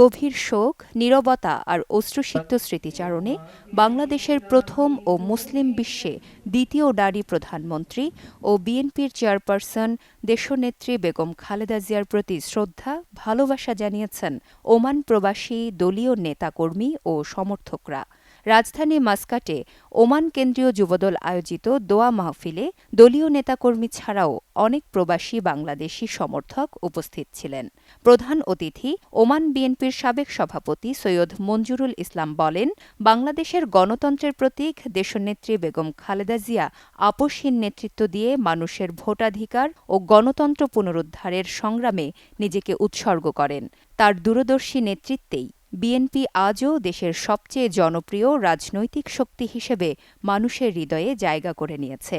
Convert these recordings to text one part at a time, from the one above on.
গভীর শোক, নীরবতা আর অশ্রুসিক্ত স্মৃতিচারণে বাংলাদেশের প্রথম ও মুসলিম বিশ্বে দ্বিতীয় নারী প্রধানমন্ত্রী ও বিএনপির চেয়ারপারসন দেশনেত্রী বেগম খালেদা জিয়ার প্রতি শ্রদ্ধা, ভালোবাসা জানিয়েছেন ওমান প্রবাসী দলীয় নেতাকর্মী ও সমর্থকরা। রাজধানী মাস্কাটে ওমান কেন্দ্রীয় যুবদল আয়োজিত দোয়া মাহফিলে দলীয় নেতাকর্মী ছাড়াও অনেক প্রবাসী বাংলাদেশি সমর্থক উপস্থিত ছিলেন। প্রধান অতিথি ওমান বিএনপির সাবেক সভাপতি সৈয়দ মঞ্জুরুল ইসলাম বলেন, বাংলাদেশের গণতন্ত্রের প্রতীক দেশনেত্রী বেগম খালেদা জিয়া আপসহীন নেতৃত্ব দিয়ে মানুষের ভোটাধিকার ও গণতন্ত্র পুনরুদ্ধারের সংগ্রামে নিজেকে উৎসর্গ করেন। তার দূরদর্শী নেতৃত্বেই বিএনপি আজও দেশের সবচেয়ে জনপ্রিয় রাজনৈতিক শক্তি হিসেবে মানুষের হৃদয়ে জায়গা করে নিয়েছে।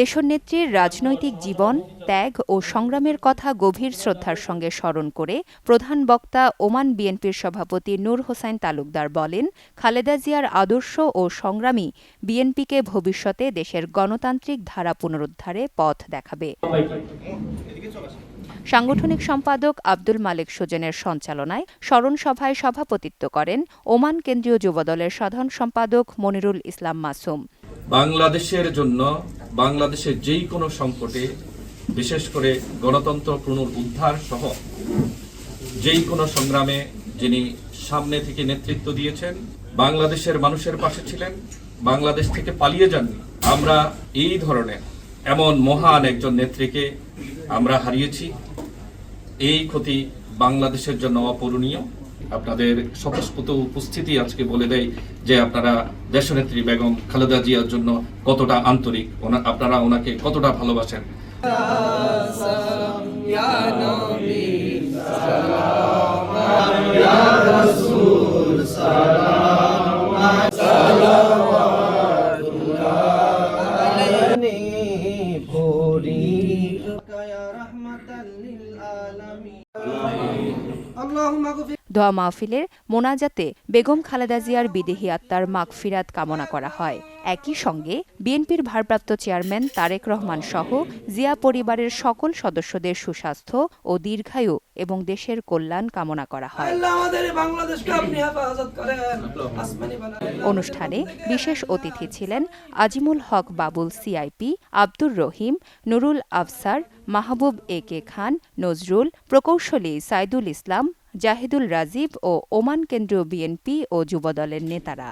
দেশনেত্রীর রাজনৈতিক জীবন, ত্যাগ ও সংগ্রামের কথা গভীর শ্রদ্ধার সঙ্গে স্মরণ করে প্রধান বক্তা ওমান বিএনপির সভাপতি নূর হোসাইন তালুকদার বলেন, খালেদা জিয়ার আদর্শ ও সংগ্রামী বিএনপিকে ভবিষ্যতে দেশের গণতান্ত্রিক ধারা পুনরুদ্ধারে পথ দেখাবে। সাংগঠনিক সম্পাদক আব্দুল মালিক সুজনের সঞ্চালনায় স্মরণ সভায় সভাপতিত্ব করেন ওমান কেন্দ্রীয় যুবদলের সাধারণ সম্পাদক মনিরুল ইসলাম মাসুম। বাংলাদেশের জন্য বাংলাদেশের যেই কোনো সংকটে, বিশেষ করে গণতন্ত্র পুনরুদ্ধার সহ যেই কোনো সংগ্রামে যিনি সামনে থেকে নেতৃত্ব দিয়েছেন, বাংলাদেশের মানুষের পাশে ছিলেন, বাংলাদেশ থেকে পালিয়ে যাননি, আমরা এই ধরনের এমন মহান একজন নেত্রীকে আমরা হারিয়েছি। এই ক্ষতি বাংলাদেশের জন্য অপূরণীয়। আপনাদের স্বতঃস্ফূর্ত উপস্থিতি আজকে বলে দেয় যে আপনারা দেশনেত্রী বেগম খালেদা জিয়ার জন্য কতটা আন্তরিক ওনা- আপনারা ওনাকে কতটা ভালোবাসেন اللهم اغفر দোয়া মাহফিলের মোনাজাতে বেগম খালেদা জিয়ার বিদেহী আত্মার মাগফিরাত কামনা করা হয়। একই সঙ্গে বিএনপির ভারপ্রাপ্ত চেয়ারম্যান তারেক রহমান সহ জিয়া পরিবারের সকল সদস্যদের সুস্বাস্থ্য ও দীর্ঘায়ু এবং দেশের কল্যাণ কামনা করা হয়। অনুষ্ঠানে বিশেষ অতিথি ছিলেন Azimul Haque Babul CIP Abdur Rahim Nurul Afsar Mahbub A K Khan Nazrul প্রকৌশলী সাইদুল ইসলাম জাহিদুল রাজীব ও ওমান কেন্দ্রীয় বিএনপি ও যুবদলের নেতারা।